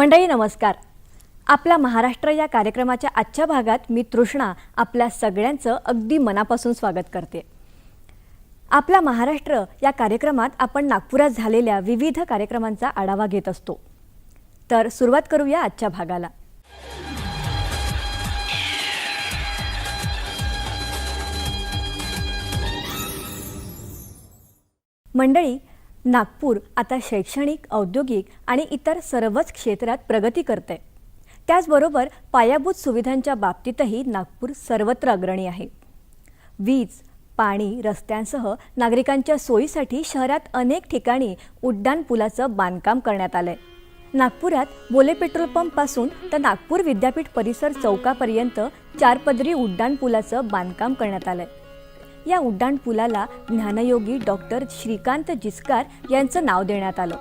मंडळी नमस्कार. आपला महाराष्ट्र या कार्यक्रमाच्या आजच्या भागात मी तृष्णा आपल्या सगळ्यांचं अगदी मनापासून स्वागत करते. आपला महाराष्ट्र या कार्यक्रमात आपण नागपुरात झालेल्या विविध कार्यक्रमांचा आढावा घेत असतो. तर सुरुवात करूया आजच्या भागाला. मंडळी नागपूर आता शैक्षणिक औद्योगिक आणि इतर सर्वच क्षेत्रात प्रगती करते त्याचबरोबर पायाभूत सुविधांच्या बाबतीतही नागपूर सर्वत्र अग्रणी आहे. वीज पाणी रस्त्यांसह नागरिकांच्या सोयीसाठी शहरात अनेक ठिकाणी उड्डाण पुलाचं बांधकाम करण्यात आलंय. नागपुरात बोले पेट्रोल पंपपासून तर नागपूर विद्यापीठ परिसर चौकापर्यंत चारपदरी उड्डाण पुलाचं बांधकाम करण्यात आलंय. या उड्डाणपुलाला ज्ञानयोगी डॉक्टर श्रीकांत जिस्कार यांचं नाव देण्यात आलं.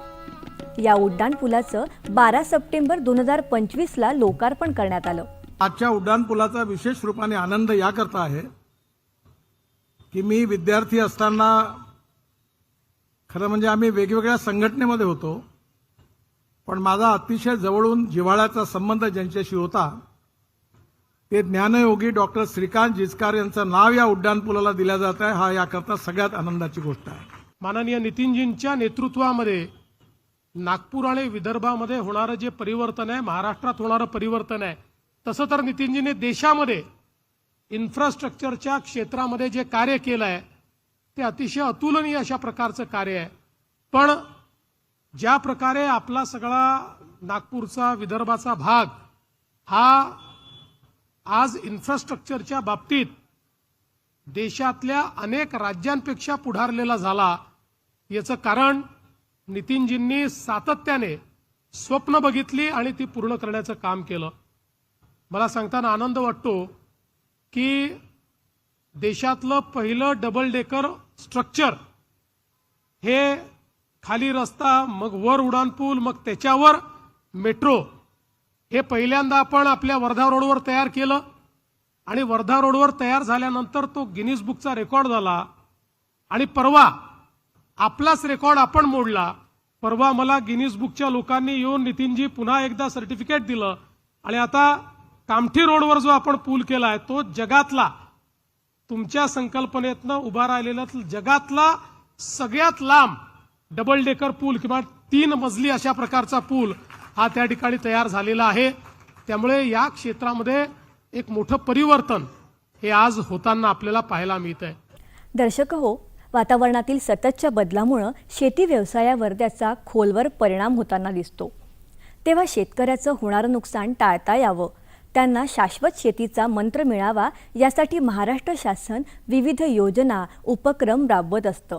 या उड्डाणपुलाचं बारा सप्टेंबर दोन हजार पंचवीसला लोकार्पण करण्यात आलं. आजच्या उड्डाणपुलाचा विशेष रूपाने आनंद याकरता आहे की मी विद्यार्थी असताना खरं म्हणजे आम्ही वेगवेगळ्या संघटनेमध्ये होतो पण माझा अतिशय जवळून जिव्हाळ्याचा संबंध ज्यांच्याशी होता ते ज्ञानयोगी डॉक्टर श्रीकांत जिचकार यांचं नाव या उड्डाणपुलाला दिलं दिल्या जात आहे. हा याकरता सगळ्यात आनंदाची गोष्ट आहे. माननीय नितीनजींच्या नेतृत्वामध्ये नागपूर आणि विदर्भामध्ये होणारं जे परिवर्तन आहे महाराष्ट्रात होणारं परिवर्तन आहे तसं तर नितीनजीने देशामध्ये इन्फ्रास्ट्रक्चरच्या क्षेत्रामध्ये जे कार्य केलं आहे ते अतिशय अतुलनीय अशा प्रकारचं कार्य आहे. पण ज्या प्रकारे आपला सगळा नागपूरचा विदर्भाचा भाग हा आज इन्फ्रास्ट्रक्चरच्या बाबतीत देशातल्या अनेक राज्यांपेक्षा पुढारलेला झाला. याचं कारण नितीनजींनी सातत्याने स्वप्न बघितली आणि ती पूर्ण करण्याचं काम केलं. मला सांगताना आनंद वाटतो की देशातलं पहिलं डबल डेकर स्ट्रक्चर हे खाली रस्ता मग वर उड्डाणपूल मग त्याच्यावर मेट्रो हे पहिल्यांदा आपण आपल्या वर्धा रोडवर तयार केलं आणि वर्धा रोडवर तयार झाल्यानंतर तो गिनीज बुकचा रेकॉर्ड झाला. आणि परवा आपलाच रेकॉर्ड आपण मोडला. परवा मला गिनीज बुकच्या लोकांनी येऊन नितीनजी पुन्हा एकदा सर्टिफिकेट दिलं. आणि आता कामठी रोडवर जो आपण पूल केला आहे तो जगातला तुमच्या संकल्पनेतनं उभा राहिलेला जगातला सगळ्यात लांब डबल डेकर पूल किंवा तीन मजली अशा प्रकारचा पूल हा त्या ठिकाणी तयार झालेला आहे. त्यामुळे या क्षेत्रामध्ये एक मोठं परिवर्तन हे आज होताना आपल्याला पाहायला मिळत आहे दर्शक हो वातावरणातील सततच्या बदलामुळं शेती व्यवसायावर त्याचा खोलवर परिणाम होताना दिसतो. तेव्हा शेतकऱ्याचं होणारं नुकसान टाळता यावं. त्यांना शाश्वत शेतीचा मंत्र मिळावा यासाठी महाराष्ट्र शासन विविध योजना उपक्रम राबवत असतं.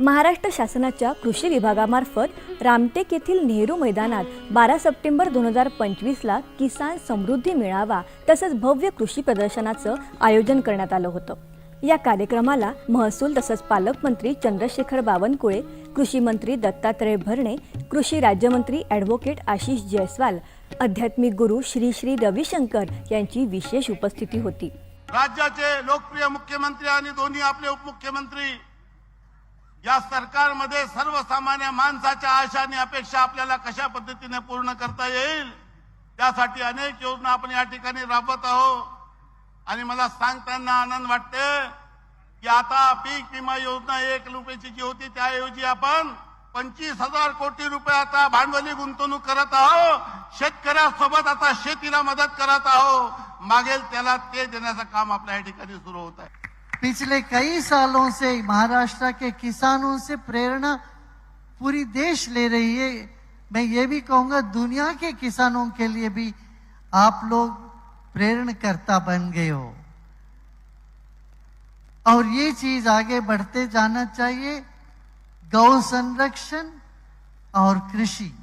महाराष्ट्र शासनाच्या कृषी विभागामार्फत रामटेक येथील नेहरू मैदानात बारा सप्टेंबर दोन हजार पंचवीसला किसान समृद्धी मेळावा तसंच भव्य कृषी प्रदर्शनाचं आयोजन करण्यात आलं होतं. या कार्यक्रमाला महसूल तसंच पालकमंत्री चंद्रशेखर बावनकुळे कृषी मंत्री दत्तात्रय भरणे कृषी राज्यमंत्री ॲडव्होकेट आशिष जयस्वाल आध्यात्मिक गुरु श्री श्री रविशंकर यांची विशेष उपस्थिती होती. राज्याचे लोकप्रिय मुख्यमंत्री आणि दोन्ही आपले उपमुख्यमंत्री या सरकारमध्ये सर्वसामान्य माणसाच्या आशा आणि अपेक्षा आपल्याला कशा पद्धतीने पूर्ण करता येईल त्यासाठी अनेक योजना आपण या ठिकाणी राबवत आहोत. आणि मला सांगताना आनंद वाटते की आता पीक विमा योजना एक रुपयाची जी होती त्याऐवजी आपण पंचवीस हजार कोटी रुपये आता भांडवली गुंतवणूक करत आहोत. शेतकऱ्यासोबत आता शेतीला मदत करत आहोत. मागेल त्याला ते देण्याचं काम आपल्या या ठिकाणी सुरू होत आहे. पिछले कई सालों से महाराष्ट्र के किसानों से प्रेरणा पूरी देश ले रही है। मैं ये भी कहूँगा, दुनिया के किसानों के लिए भी आप लोग प्रेरणकर्ता बन गए हो। और ये चीज़ आगे बढ़ते जाना चाहिए, गौ संरक्षण और कृषि।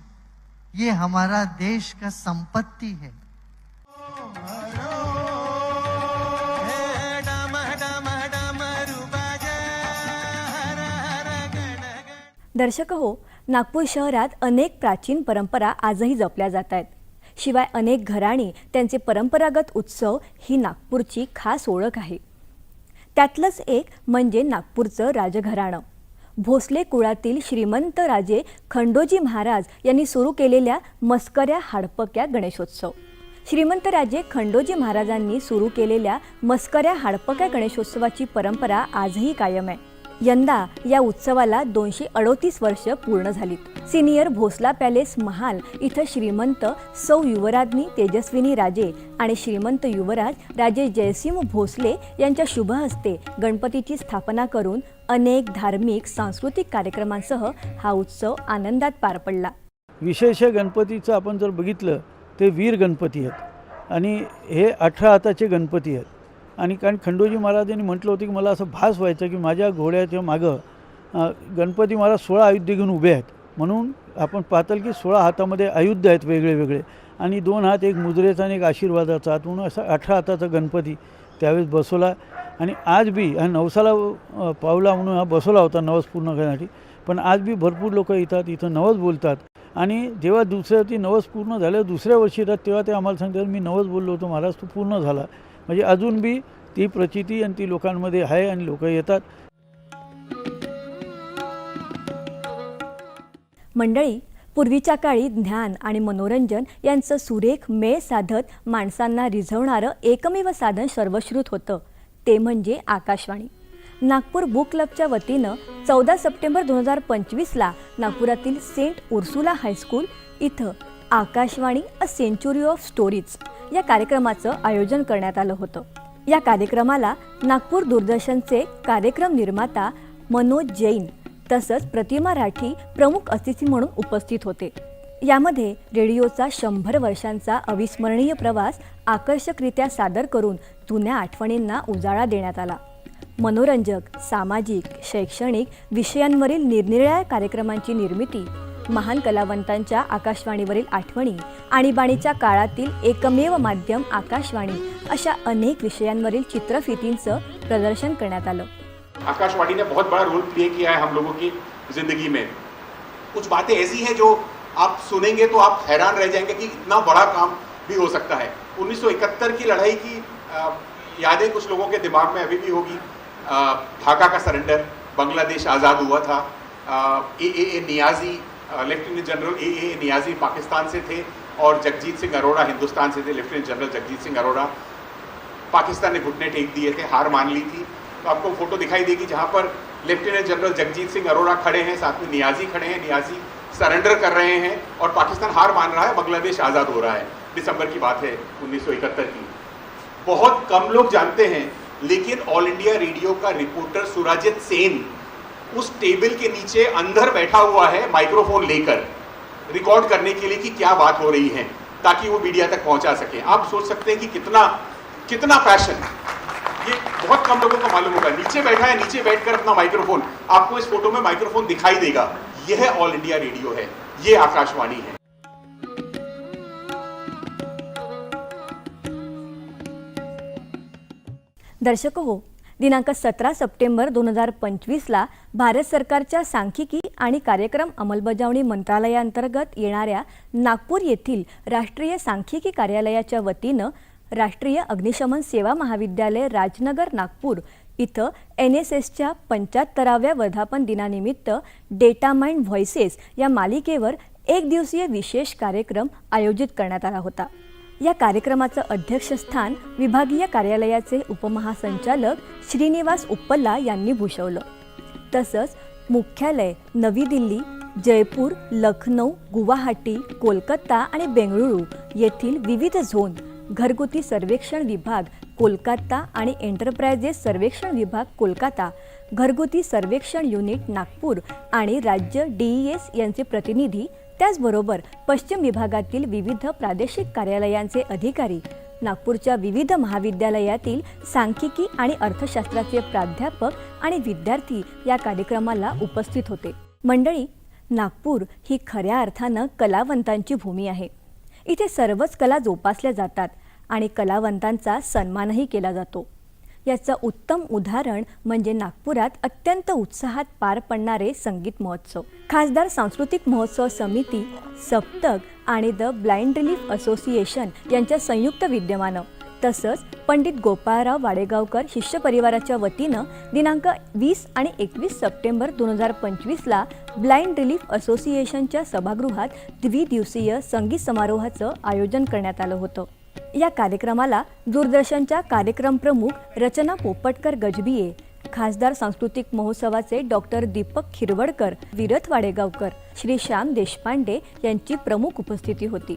ये हमारा देश का संपत्ति है। दर्शक हो नागपूर शहरात अनेक प्राचीन परंपरा आजही जपल्या जात आहेत. शिवाय अनेक घराणी त्यांचे परंपरागत उत्सव ही नागपूरची खास ओळख आहे. त्यातलंच एक म्हणजे नागपूरचं राजघराणं. भोसले कुळातील श्रीमंत राजे खंडोजी महाराज यांनी सुरू केलेल्या मस्कऱ्या हाडपक्या गणेशोत्सव. श्रीमंत राजे खंडोजी महाराजांनी सुरू केलेल्या मस्कऱ्या हाडपक्या गणेशोत्सवाची परंपरा आजही कायम आहे. यंदा या उत्सवाला दोनशे अडोतीस वर्ष पूर्ण झालीत. सिनियर भोसला पॅलेस महाल इथं श्रीमंत सौ युवराज्ञी तेजस्विनी राजे आणि श्रीमंत युवराज राजे जयसिंह भोसले यांच्या शुभ हस्ते गणपतीची स्थापना करून अनेक धार्मिक सांस्कृतिक कार्यक्रमांसह हा उत्सव आनंदात पार पडला. विशेष गणपतीचं आपण जर बघितलं ते वीर गणपती आहेत. आणि हे अठरा हाताचे गणपती आहेत. आणि कारण खंडोजी महाराजांनी म्हटलं होतं की मला असं भास व्हायचं की माझ्या घोड्याच्या मागं गणपती महाराज सोळा आयुध्य घेऊन उभे आहेत. म्हणून आपण पाहताल की सोळा हातामध्ये आयुध्य आहेत वेगळे वेगळे आणि दोन हात एक मुद्रेचा आणि एक आशीर्वादाचा हात म्हणून असा अठरा हाताचा गणपती त्यावेळेस बसवला. आणि आज बी हा नवसाला पावला म्हणून हा बसवला होता नवस पूर्ण करण्यासाठी. पण आज बी भरपूर लोक येतात इथं नवस बोलतात. आणि जेव्हा दुसऱ्या ती नवस पूर्ण झालं दुसऱ्या वर्षी येतात तेव्हा ते आम्हाला सांगतात मी नवस बोललो होतो महाराज तो पूर्ण झाला. म्हणजे अजून बी ती प्रचिती आणि ती लोकांमध्ये आहे आणि लोक येतात. मंडळी पूर्वीच्या काळी ज्ञान आणि मनोरंजन यांचं सुरेख मेळ साधत माणसांना रिझवणारं एकमेव साधन सर्वश्रुत होतं. ते म्हणजे आकाशवाणी. नागपूर बुक क्लबच्या वतीनं चौदा सप्टेंबर दोन हजार पंचवीसला नागपुरातील सेंट उर्सुला हायस्कूल इथं Akashvani a century of stories या कार्यक्रमाचं आयोजन करण्यात आलं होतं. या कार्यक्रमाला नागपूर दूरदर्शनचे कार्यक्रम निर्माता मनोज जैन तसंच प्रतिमा राठी प्रमुख अतिथी म्हणून उपस्थित होते. यामध्ये रेडिओचा शंभर वर्षांचा अविस्मरणीय प्रवास आकर्षकरित्या सादर करून जुन्या आठवणींना उजाळा देण्यात आला. मनोरंजक सामाजिक शैक्षणिक विषयांवरील निरनिराळ्या कार्यक्रमांची निर्मिती महान कलावंतांच्या आकाशवाणीवरील आठवणी आणीबाणीच्या काळातील एकमेव माध्यम आकाशवाणी अशा अनेक विषयांवरील चित्रफितींचं प्रदर्शन करण्यात आलं. आकाशवाणी ने बहुत बड़ा रोल प्ले किया है हम लोगों की जिंदगी में। कुछ बातें ऐसी हैं जो आप सुनेंगे तो आप हैरान रह जाएंगे कि इतना बड़ा काम भी हो सकता है। 1971 की लड़ाई की यादें कुछ लोगों के दिमाग में अभी भी होगी। ढाका का सरेंडर बांग्लादेश आज़ाद हुआ था। A A A Niazi lieutenant general A A Niazi Pakistan से थे और जगजीत सिंह अरोड़ा हिंदुस्तान से थे। लेफ्टिनेंट जनरल जगजीत सिंह अरोड़ा पाकिस्तान ने घुटने टेक दिए थे, हार मान ली थी। तो आपको फ़ोटो दिखाई देगी जहाँ पर लेफ्टिनेंट जनरल जगजीत सिंह अरोड़ा खड़े हैं, साथ में नियाजी खड़े हैं। नियाजी सरेंडर कर रहे हैं और पाकिस्तान हार मान रहा है, बांग्लादेश आज़ाद हो रहा है। दिसंबर की बात है 1971 की। बहुत कम लोग जानते हैं, लेकिन ऑल इंडिया रेडियो का रिपोर्टर सुराजित सेन उस टेबल के नीचे अंदर बैठा हुआ है माइक्रोफोन लेकर रिकॉर्ड करने के लिए कि क्या बात हो रही है, ताकि वो मीडिया तक पहुँचा सके। आप सोच सकते हैं कि कितना कितना पैशन ये बहुत कम लोगों को मालूम होगा। नीचे बैठा है, नीचे बैठकर अपना माइक्रोफोन। आपको इस फ़ोटो में माइक्रोफोन दिखाई देगा। यह ऑल इंडिया रेडियो है। ये आकाशवाणी है। दर्शक दिनांक सतरा सप्टेंबर दोन हजार पंचवीसला भारत सरकारच्या सांख्यिकी आणि कार्यक्रम अंमलबजावणी मंत्रालयाअंतर्गत येणाऱ्या नागपूर येथील राष्ट्रीय सांख्यिकी कार्यालयाच्या वतीनं राष्ट्रीय अग्निशमन सेवा महाविद्यालय राजनगर नागपूर इथं एन एस एसच्या पंच्याहत्तराव्या वर्धापन दिनानिमित्त डेटा माइंड व्हॉइसेस या मालिकेवर एक दिवसीय विशेष कार्यक्रम आयोजित करण्यात आला होता. या कार्यक्रमाचं अध्यक्षस्थान विभागीय कार्यालयाचे उपमहासंचालक श्रीनिवास उप्पल्ला यांनी भूषवलं. तसंच मुख्यालय नवी दिल्ली जयपूर लखनौ गुवाहाटी कोलकाता आणि बेंगळुरू येथील विविध झोन घरगुती सर्वेक्षण विभाग कोलकाता आणि एंटरप्राइजेस सर्वेक्षण विभाग कोलकाता घरगुती सर्वेक्षण युनिट नागपूर आणि राज्य डीईएस यांचे प्रतिनिधी त्याचबरोबर पश्चिम विभागातील विविध प्रादेशिक कार्यालयांचे अधिकारी. नागपूरच्या विविध महाविद्यालयातील सांख्यिकी आणि अर्थशास्त्राचे प्राध्यापक आणि विद्यार्थी या कार्यक्रमाला उपस्थित होते. मंडळी नागपूर ही खऱ्या अर्थानं कलावंतांची भूमी आहे. इथे सर्वच कला जोपासल्या जातात आणि कलावंतांचा सन्मानही केला जातो. याचं उत्तम उदाहरण म्हणजे नागपुरात अत्यंत उत्साहात पार पडणारे संगीत महोत्सव. खासदार सांस्कृतिक महोत्सव समिती सप्तक आणि द ब्लाइंड रिलीफ असोसिएशन यांच्या संयुक्त विद्यमानं. तसंच पंडित गोपाळराव वाडेगावकर शिष्य परिवाराच्या वतीनं दिनांक वीस आणि एकवीस सप्टेंबर दोन हजार पंचवीसला ब्लाइंड रिलीफ असोसिएशनच्या सभागृहात द्विदिवसीय संगीत समारोहाचं आयोजन करण्यात आलं होतं. या कार्यक्रमाला दूरदर्शनच्या कार्यक्रम प्रमुख रचना पोपटकर गजबिये खासदार सांस्कृतिक महोत्सवाचे डॉक्टर दीपक खिरवडकर विरथ वाडेगावकर श्री श्याम देशपांडे यांची प्रमुख उपस्थिती होती.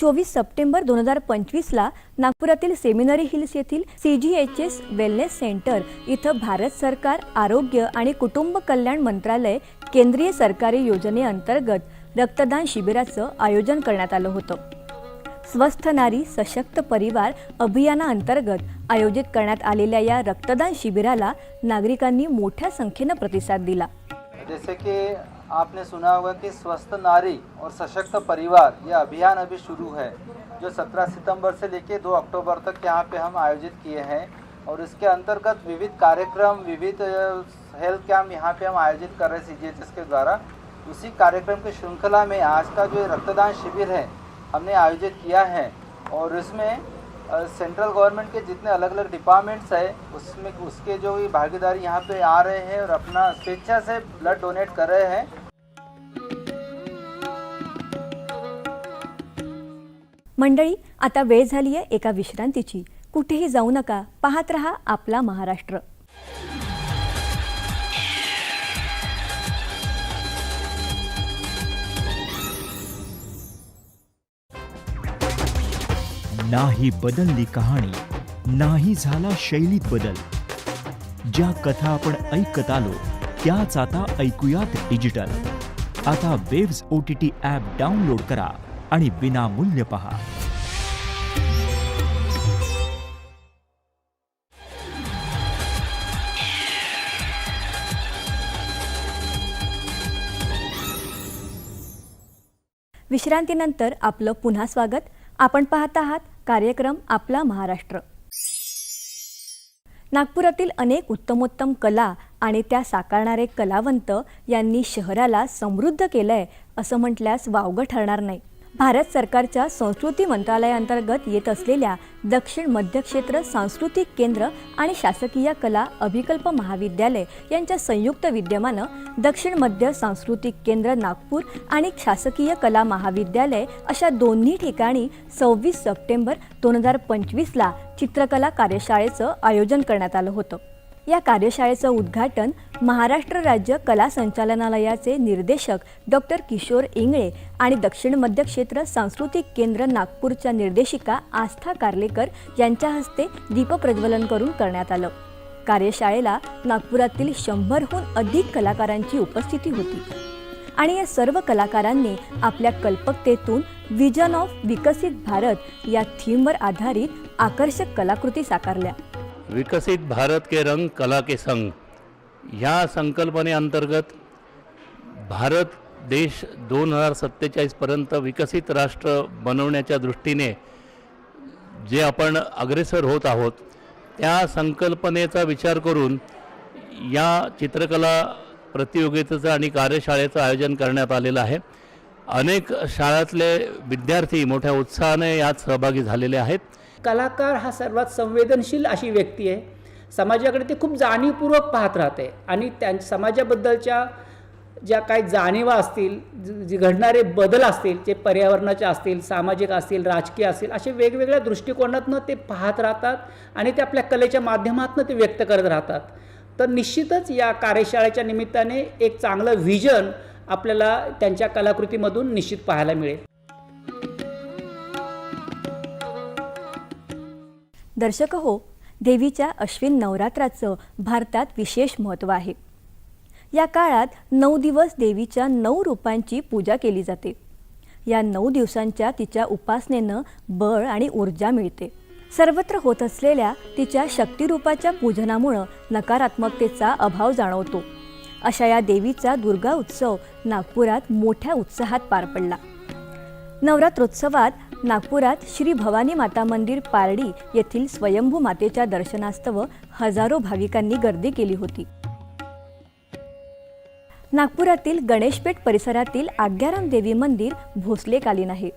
चोवीस सप्टेंबर दोन हजार पंचवीसला नागपुरातील सेमिनरी हिल्स येथील C G H S wellness centre इथं भारत सरकार आरोग्य आणि कुटुंब कल्याण मंत्रालय केंद्रीय सरकारी योजनेअंतर्गत रक्तदान शिबिराचं आयोजन करण्यात आलं होतं. स्वस्थ नारी सशक्त परिवार अभियानाअंतर्गत आयोजित करण्यात आलेल्या या रक्तदान शिबिराला नागरिकांनी मोठ्या संख्येनं प्रतिसाद दिला. जसे की आपने सुना होगा कि स्वस्थ नारी और सशक्त परिवार, यह अभियान अभी शुरू है, जो 17 सितंबर से लेकर 2 अक्टूबर तक यहाँ पे हम आयोजित किए हैं और इसके अंतर्गत विविध कार्यक्रम, विविध हेल्थ कैम्प यहाँ पे हम आयोजित कर रहे हैं सी के द्वारा। उसी कार्यक्रम की श्रृंखला में आज का जो रक्तदान शिविर है, हमने आयोजित किया है और इसमें सेंट्रल गवर्नमेंट के जितने अलग अलग डिपार्टमेंट्स है, उसमें उसके जो भी भागीदारी यहाँ पे आ रहे हैं और अपना स्वेच्छा से ब्लड डोनेट कर रहे हैं। मंडळी आता वेळ झाली आहे एका विश्रांतीची. कुठेही जाऊ नका पाहत रहा आपला महाराष्ट्र. नाही बदलली कहाणी नाही झाला शैलीत बदल. ज्या कथा आपण ऐकत आलो त्याच आता ऐकूयात डिजिटल आता waves O T T app download करा. आणि विनामूल्य पहा. विश्रांतीनंतर आपलं पुन्हा स्वागत. आपण पाहत आहात कार्यक्रम आपला महाराष्ट्र. नागपुरातील अनेक उत्तमोत्तम कला आणि त्या साकारणारे कलावंत यांनी शहराला समृद्ध केलंय असं म्हटल्यास वावगं ठरणार नाही. भारत सरकारच्या संस्कृती मंत्रालयाअंतर्गत येत असलेल्या दक्षिण मध्य क्षेत्र सांस्कृतिक केंद्र आणि शासकीय कला अभिकल्प महाविद्यालय यांच्या संयुक्त विद्यमानं दक्षिण मध्य सांस्कृतिक केंद्र नागपूर आणि शासकीय कला महाविद्यालय अशा दोन्ही ठिकाणी सव्वीस सप्टेंबर दोन हजार पंचवीसला चित्रकला कार्यशाळेचं आयोजन करण्यात आलं होतं. या कार्यशाळेचं उद्घाटन महाराष्ट्र राज्य कला संचालनालयाचे निर्देशक डॉक्टर किशोर इंगळे आणि दक्षिण मध्य क्षेत्र सांस्कृतिक केंद्र नागपूरच्या निर्देशिका आस्था कार्लेकर यांच्या हस्ते दीपप्रज्वलन करून करण्यात आलं. कार्यशाळेला नागपुरातील शंभरहून अधिक कलाकारांची उपस्थिती होती. आणि या सर्व कलाकारांनी आपल्या कल्पकतेतून विजन ऑफ विकसित भारत या थीमवर आधारित आकर्षक कलाकृती साकारल्या. विकसित भारत के रंग कला के संग। ह्या संकल्पनेअंतर्गत भारत देश दोन हजार सत्तेचाळीसपर्यंत विकसित राष्ट्र बनवण्याच्या दृष्टीने जे आपण अग्रेसर होत आहोत त्या संकल्पनेचा विचार करून या चित्रकला प्रतियोगितेचं आणि कार्यशाळेचं आयोजन करण्यात आलेलं आहे. अनेक शाळातले विद्यार्थी मोठ्या उत्साहाने यात सहभागी झालेले आहेत. कलाकार हा सर्वात संवेदनशील अशी व्यक्ती आहे. समाजाकडे ते खूप जाणीवपूर्वक पाहत राहते आणि त्या समाजाबद्दलच्या ज्या काही जाणीवा असतील जे घडणारे बदल असतील जे पर्यावरणाचे असतील सामाजिक असतील राजकीय असतील असे वेगवेगळ्या दृष्टिकोनातनं ते पाहत राहतात आणि ते आपल्या कलेच्या माध्यमातून ते व्यक्त करत राहतात. तर निश्चितच या कार्यशाळेच्या निमित्ताने एक चांगलं व्हिजन आपल्याला त्यांच्या कलाकृतीमधून निश्चित पाहायला मिळेल. दर्शक हो देवीच्या अश्विन नवरात्राचं भारतात विशेष महत्त्व आहे. या काळात नऊ दिवस देवीच्या नऊ रूपांची पूजा केली जाते. या नऊ दिवसांच्या तिच्या उपासनेनं बळ आणि ऊर्जा मिळते. सर्वत्र होत असलेल्या तिच्या शक्तिरूपाच्या पूजनामुळं नकारात्मकतेचा अभाव जाणवतो. अशा या देवीचा दुर्गा उत्सव नागपुरात मोठ्या उत्साहात पार पडला. नवरात्रोत्सवात नागपुरात श्री भवानी माता मंदिर पारडी येथील स्वयंभू मातेच्या दर्शनास्तव हजारो भाविकांनी गर्दी केली होती. नागपुरातील गणेशपेठ परिसरातील आज्ञाराम देवी मंदिर भोसलेकालीन आहे.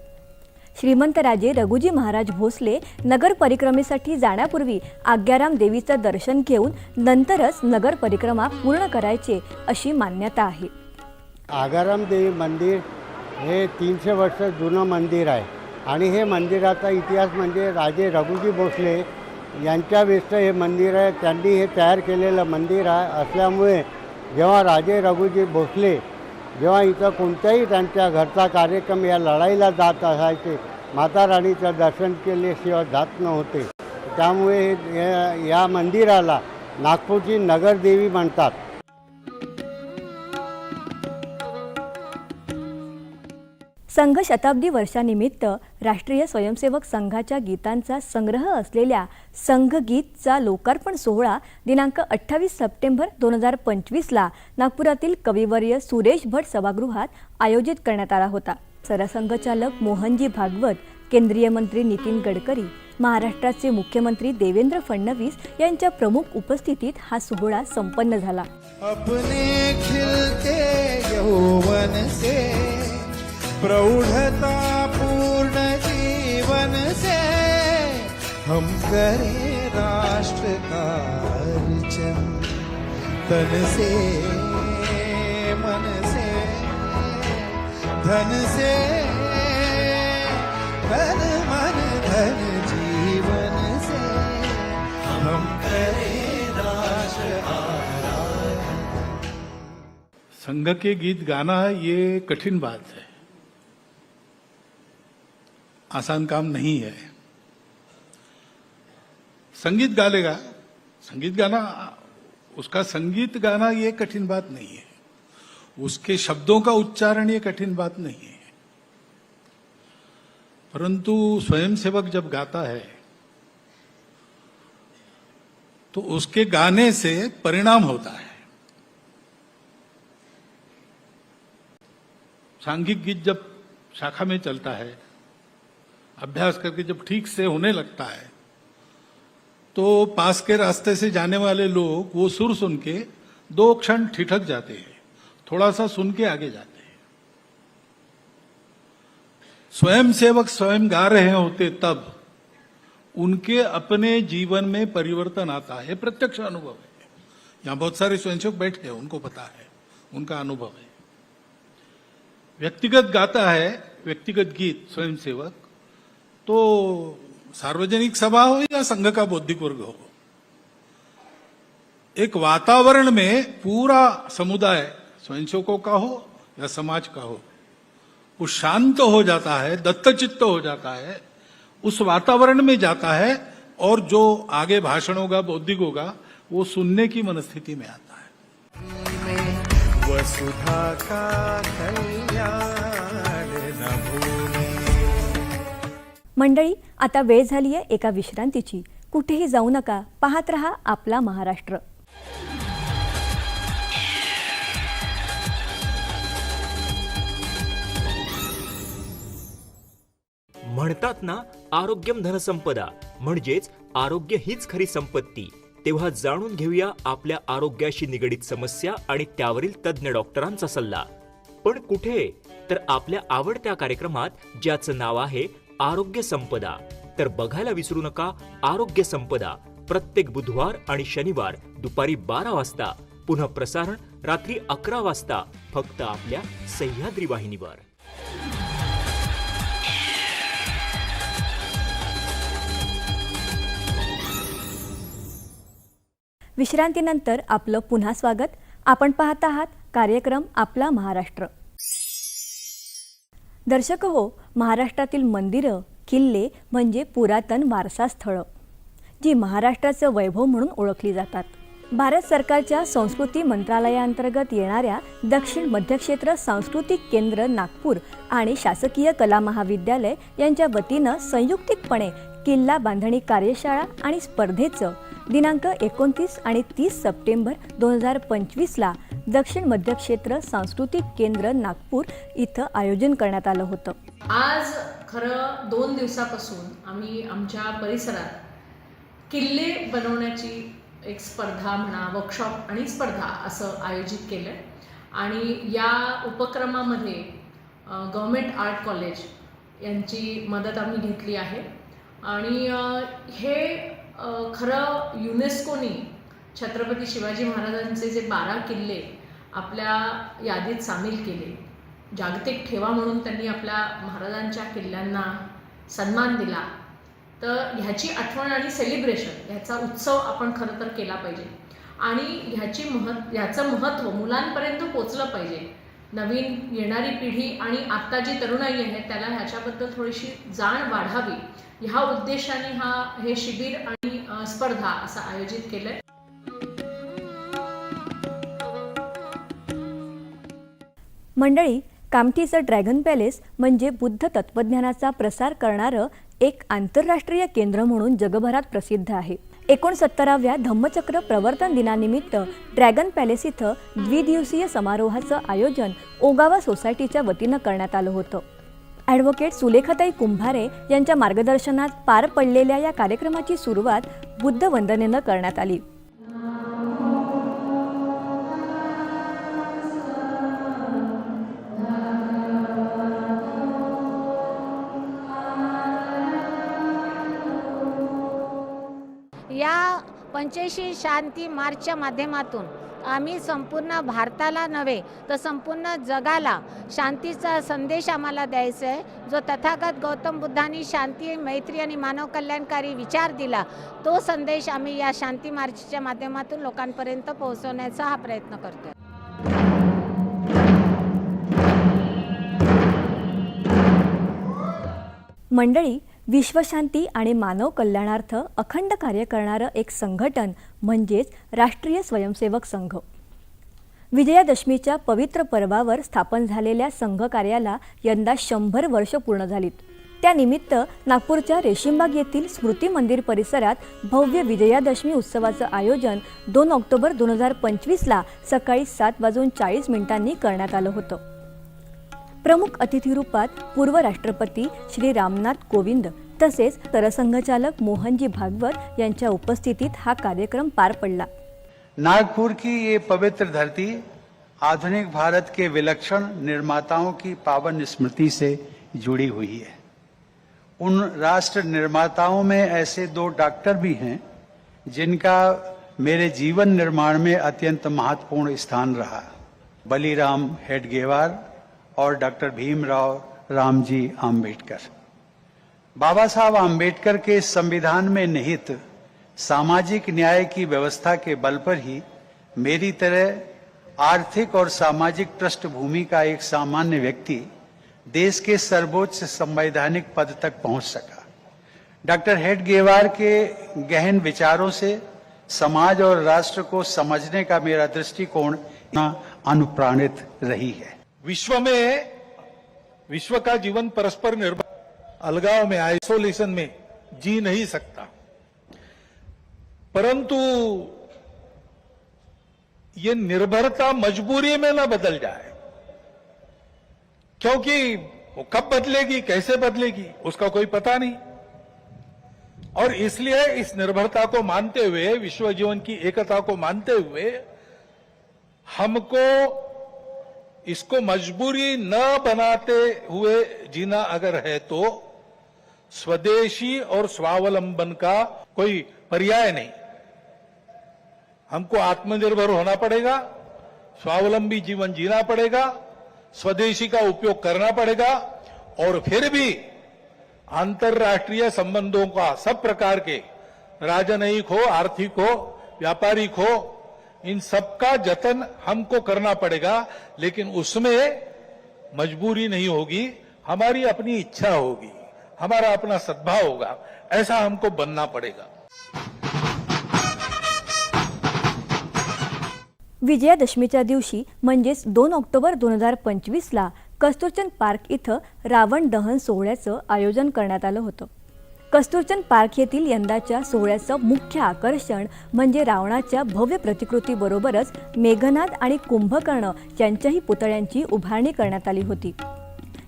श्रीमंतराजे रघुजी महाराज भोसले नगर परिक्रमेसाठी जाण्यापूर्वी आज्ञाराम देवीचं दर्शन घेऊन नंतरच नगर परिक्रमा पूर्ण करायचे अशी मान्यता आहे. आगाराम देवी मंदिर हे तीनशे वर्ष जुनं मंदिर आहे. आणि हे मंदिराचा इतिहास म्हणजे राजे रघुजी भोसले यांच्या व्यस्त हे मंदिर आहे. त्यांनी हे तयार केलेलं मंदिर आहे असल्यामुळे जेव्हा राजे रघुजी भोसले जेव्हा इथं कोणत्याही त्यांच्या घरचा कार्यक्रम या लढाईला जात असायचे माता राणीचं दर्शन केल्याशिवाय जात नव्हते. त्यामुळे हे- या- या मंदिराला नागपूरची नगरदेवी म्हणतात. संघ शताब्दी वर्षानिमित्त राष्ट्रीय स्वयंसेवक संघाच्या गीतांचा संग्रह असलेल्या संघगीतचा लोकार्पण सोहळा दिनांक अठ्ठावीस सप्टेंबर दोन हजार पंचवीसला नागपुरातील कविवर्य सुरेश भट सभागृहात आयोजित करण्यात आला होता. सरसंघचालक मोहनजी भागवत केंद्रीय मंत्री नितीन गडकरी महाराष्ट्राचे मुख्यमंत्री देवेंद्र फडणवीस यांच्या प्रमुख उपस्थितीत हा सोहळा संपन्न झाला. अपने खिलते यौवन से प्रौढ़ता हम करें राष्ट्र का अर्चन। तन से, मन से, धन से, धन, मन, धन, जीवन से। हम करें राष्ट्र संघ के गीत गाना ये कठिन बात है। आसान काम नहीं है। संगीत गा लेगा संगीत गाना, उसका संगीत गाना ये कठिन बात नहीं है। उसके शब्दों का उच्चारण ये कठिन बात नहीं है। परंतु स्वयंसेवक जब गाता है तो उसके गाने से परिणाम होता है। सांघिक गीत जब शाखा में चलता है, अभ्यास करके जब ठीक से होने लगता है तो पास के रास्ते से जाने वाले लोग वो सुर सुन के दो क्षण ठिठक जाते हैं थोड़ा सा सुन के आगे जाते हैं। स्वयं सेवक स्वयं गा रहे होते तब उनके अपने जीवन में परिवर्तन आता है प्रत्यक्ष अनुभव है। यहां बहुत सारे स्वयंसेवक बैठे हैं उनको पता है उनका अनुभव है। व्यक्तिगत गाता है व्यक्तिगत गीत स्वयंसेवक तो सार्वजनिक सभा हो या संघ का बौद्धिक वर्ग हो, एक वातावरण में पूरा समुदाय स्वयंसेवकों का हो या समाज का हो, वो शांत हो जाता है, दत्तचित्त हो जाता है, उस वातावरण में जाता है और जो आगे भाषण होगा, बौद्धिक होगा, वो सुनने की मनस्थिति में आता है। वसुधा का कल्याण। मंडळी आता वेळ झाली आहे एका विश्रांतीची. कुठेही जाऊ नका पाहत रहा आपला महाराष्ट्र. म्हणतात ना आरोग्यम धनसंपदा. म्हणजेच आरोग्य हीच खरी संपत्ती. तेव्हा जाणून घेऊया आपल्या आरोग्याशी निगडीत समस्या आणि त्यावरील तज्ज्ञ डॉक्टरांचा सल्ला. पण कुठे? तर आपल्या आवडत्या कार्यक्रमात ज्याचं नाव आहे आरोग्य संपदा. तर बघायला विसरू नका आरोग्य संपदा. प्रत्येक बुधवार आणि शनिवार दुपारी बारा वाजता. पुन्हा प्रसारण रात्री अकरा वाजता फक्त आपल्या सह्याद्री वाहिनीवर. विश्रांतीनंतर आपलं पुन्हा स्वागत. आपण पाहत आहात कार्यक्रम आपला महाराष्ट्र. दर्शक हो महाराष्ट्रातील मंदिरं किल्ले म्हणजे पुरातन वारसा स्थळं जी महाराष्ट्राचं वैभव म्हणून ओळखली जातात. भारत सरकारच्या संस्कृती मंत्रालयाअंतर्गत येणाऱ्या दक्षिण मध्यक्षेत्र सांस्कृतिक केंद्र नागपूर आणि शासकीय कला महाविद्यालय यांच्या वतीनं संयुक्तिकपणे किल्ला बांधणी कार्यशाळा आणि स्पर्धेचं दिनांक एकोणतीस आणि तीस सप्टेंबर दोन हजार पंचवीसला दक्षिण मध्य क्षेत्र सांस्कृतिक केंद्र नागपूर इथं आयोजन करण्यात आलं होतं. आज खरं दोन दिवसापासून आम्ही आमच्या परिसरात किल्ले बनवण्याची एक स्पर्धा म्हणा वर्कशॉप आणि स्पर्धा असं आयोजित केलं. आहे आणि या उपक्रमामध्ये गव्हर्मेंट आर्ट कॉलेज यांची मदत आम्ही घेतली आहे. आणि हे खरं युनेस्कोनी छत्रपती शिवाजी महाराजांचे जे बारा किल्ले आपल्या यादीत सामील केले जागतिक ठेवा म्हणून त्यांनी आपल्या महाराजांच्या किल्ल्यांना सन्मान दिला तर ह्याची आठवण आणि सेलिब्रेशन ह्याचा उत्सव आपण खरं तर केला पाहिजे. आणि ह्याची महत् ह्याचं महत्त्व मुलांपर्यंत पोचलं पाहिजे. नवीन येणारी पिढी आणि आत्ता जी तरुणाई आहे त्याला ह्याच्याबद्दल थोडीशी जाण वाढावी. ह्या उद्देशाने हा हे शिबिर आणि स्पर्धा असं आयोजित केलंय. मंडळी कामठीचं ड्रॅगन पॅलेस म्हणजे बुद्ध तत्वज्ञानाचा प्रसार करणारं एक आंतरराष्ट्रीय केंद्र म्हणून जगभरात प्रसिद्ध आहे. एकोणसत्तराव्या धम्मचक्र प्रवर्तन दिनानिमित्त ड्रॅगन पॅलेस इथं द्विदिवसीय समारोहाचं आयोजन ओगावा सोसायटीच्या वतीनं करण्यात आलं होतं. ॲडव्होकेट सुलेखाताई कुंभारे यांच्या मार्गदर्शनात पार पडलेल्या या कार्यक्रमाची सुरुवात बुद्ध वंदनेनं करण्यात आली. पंच्याऐंशी शांती मार्चच्या माध्यमातून. आम्ही संपूर्ण भारताला नव्हे तर संपूर्ण जगाला शांतीचा संदेश आम्हाला द्यायचा आहे. जो तथागत गौतम बुद्धांनी शांती मैत्री आणि मानव कल्याणकारी विचार दिला तो संदेश आम्ही या शांती मार्चच्या माध्यमातून लोकांपर्यंत पोहोचवण्याचा हा प्रयत्न करतो आहे मंडळी विश्वशांती आणि मानव कल्याणार्थ अखंड कार्य करणारं एक संघटन म्हणजेच राष्ट्रीय स्वयंसेवक संघ. विजयादशमीच्या पवित्र पर्वावर स्थापन झालेल्या संघ कार्याला यंदा शंभर वर्ष पूर्ण झालीत. त्यानिमित्त नागपूरच्या रेशीमबाग येथील स्मृती मंदिर परिसरात भव्य विजयादशमी उत्सवाचं आयोजन दोन ऑक्टोबर दोन हजार पंचवीसला सकाळी सात वाजून चाळीस मिनिटांनी करण्यात आलं होतं. प्रमुख अतिथी रूपात पूर्व राष्ट्रपती श्री रामनाथ कोविंद, तसेच सरसंघचालक मोहनजी भागवत यांच्या उपस्थितीत हा कार्यक्रम पार पडला. नागपुर की ये पवित्र धरती आधुनिक भारत के विलक्षण निर्माताओं की पावन स्मृति से जुड़ी हुई है। उन राष्ट्र निर्माताओं में ऐसे दो डॉक्टर भी हैं, जिनका मेरे जीवन निर्माण में अत्यंत महत्वपूर्ण स्थान रहा। बलीराम हेडगेवार और डॉक्टर भीमराव रामजी आम्बेडकर बाबा साहब आम्बेडकर के संविधान में निहित सामाजिक न्याय की व्यवस्था के बल पर ही मेरी तरह आर्थिक और सामाजिक पृष्ठभूमि का एक सामान्य व्यक्ति देश के सर्वोच्च संवैधानिक पद तक पहुँच सका। डॉक्टर हेडगेवार के गहन विचारों से समाज और राष्ट्र को समझने का मेरा दृष्टिकोण अनुप्राणित रही है। विश्व में विश्व का जीवन परस्पर निर्भर। अलगाव में आइसोलेशन में जी नहीं सकता। परंतु ये निर्भरता मजबूरी में न बदल जाए। क्योंकि वो कब बदलेगी, कैसे बदलेगी, उसका कोई पता नहीं। और इसलिए इस निर्भरता को मानते हुए, विश्व जीवन की एकता को मानते हुए, हमको इसको मजबूरी न बनाते हुए जीना अगर है तो स्वदेशी और स्वावलंबन का कोई पर्याय नहीं। हमको आत्मनिर्भर होना पड़ेगा, स्वावलंबी जीवन जीना पड़ेगा, स्वदेशी का उपयोग करना पड़ेगा, और फिर भी अंतर्राष्ट्रीय संबंधों का सब प्रकार के, राजनयिक हो, आर्थिक हो, व्यापारिक हो इन सबका जतन हमको करना पड़ेगा लेकिन उसमें मजबूरी नहीं होगी हमारी अपनी इच्छा होगी हमारा अपना सद्भाव होगा ऐसा हमको बनना पड़ेगा। विजयादशमीच्या दिवशी म्हणजेच दोन ऑक्टोबर दोन हजार पंचवीसला कस्तुरचंद पार्क इथं रावण दहन सोहळ्याचं आयोजन करण्यात आलं होतं. कस्तुरचंद पार्क येथील यंदाच्या सोहळ्याचं मुख्य आकर्षण म्हणजे रावणाच्या भव्य प्रतिकृतीबरोबरच मेघनाद आणि कुंभकर्ण यांच्याही पुतळ्यांची उभारणी करण्यात आली होती.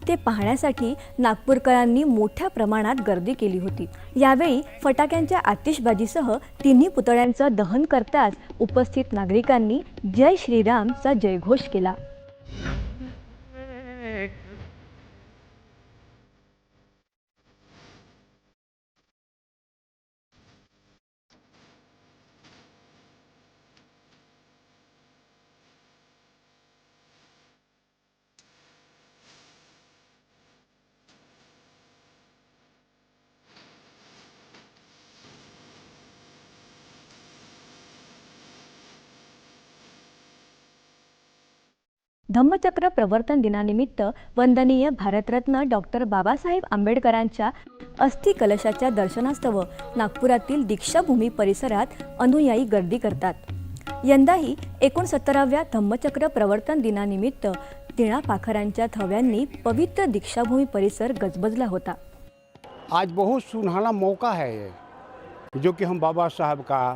ते पाहण्यासाठी नागपूरकरांनी मोठ्या प्रमाणात गर्दी केली होती. यावेळी फटाक्यांच्या आतिषबाजीसह तिन्ही पुतळ्यांचं दहन करताच उपस्थित नागरिकांनी जय श्रीरामचा जयघोष केला. धम्मचक्र प्रवर्तन दिनानिमित्त वंदनीय भारतरत्न डॉक्टर बाबासाहेब आंबेडकरांच्या अस्थि कलशाच्या दर्शनास्तव नागपुरातील दीक्षाभूमी परिसरात अनुयायी गर्दी करतात. यंदाही एकोणसत्तराव्या धम्मचक्र प्रवर्तन दिनानिमित्त तिळापाखरांच्या थव्यांनी पवित्र दीक्षाभूमी परिसर गजबजला होता. आज बहुत सुनहरा मौका है जो कि हम बाबा साहब का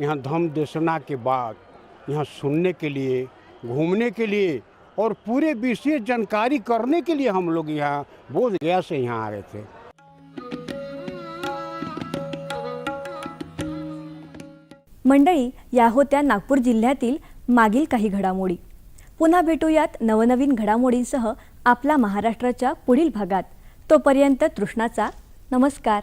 यहाँ धम्म देशना के बाद यहाँ सुनने के लिए घूमने के लिए और पूरे विशेष जानकारी करने के लिए हम लोग यहाँ बोध गया से यहाँ आ रहे थे। मंडळी या होत्या नागपूर जिल्ह्यातील मागील काही घडामोडी. पुन्हा भेटूयात नवनवीन घडामोडींसह आपला महाराष्ट्राच्या पुढील भागात. तोपर्यंत तृष्णाचा नमस्कार.